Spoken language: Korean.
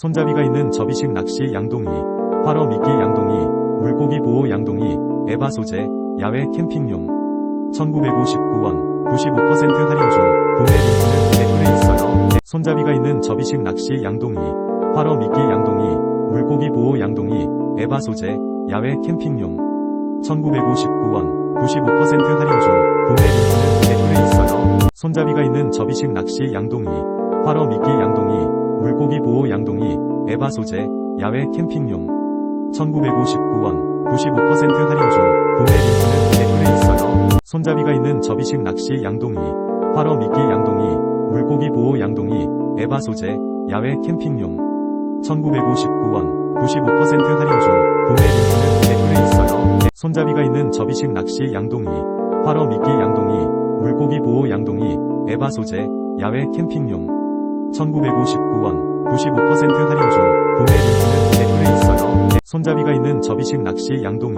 손잡이가 있는 접이식 낚시 양동이, 활어 미끼 양동이, 물고기 보호 양동이, 에바 소재, 야외 캠핑용. 1959원, 95% 할인 중, 구매 링크는 댓글에 있어요. 손잡이가 있는 접이식 낚시 양동이, 활어 미끼 양동이, 물고기 보호 양동이, 에바 소재, 야외 캠핑용. 1959원, 95% 할인 중, 구매 링크는 댓글에 있어요. 손잡이가 있는 접이식 낚시 양동이, 활어 미끼 양동이, 에바 소재, 야외 캠핑용. 1959원, 95% 할인 중, 구매 링크는 댓글에 있어요. 손잡이가 있는 접이식 낚시 양동이, 활어 미끼 양동이, 물고기 보호 양동이, 에바 소재, 야외 캠핑용. 1959원, 95% 할인 중, 구매 링크는 댓글에 있어요. 손잡이가 있는 접이식 낚시 양동이, 활어 미끼 양동이, 물고기 보호 양동이, 에바 소재, 야외 캠핑용. 1959원, 95% 할인 중, 손잡이가 있는 접이식 낚시 양동이,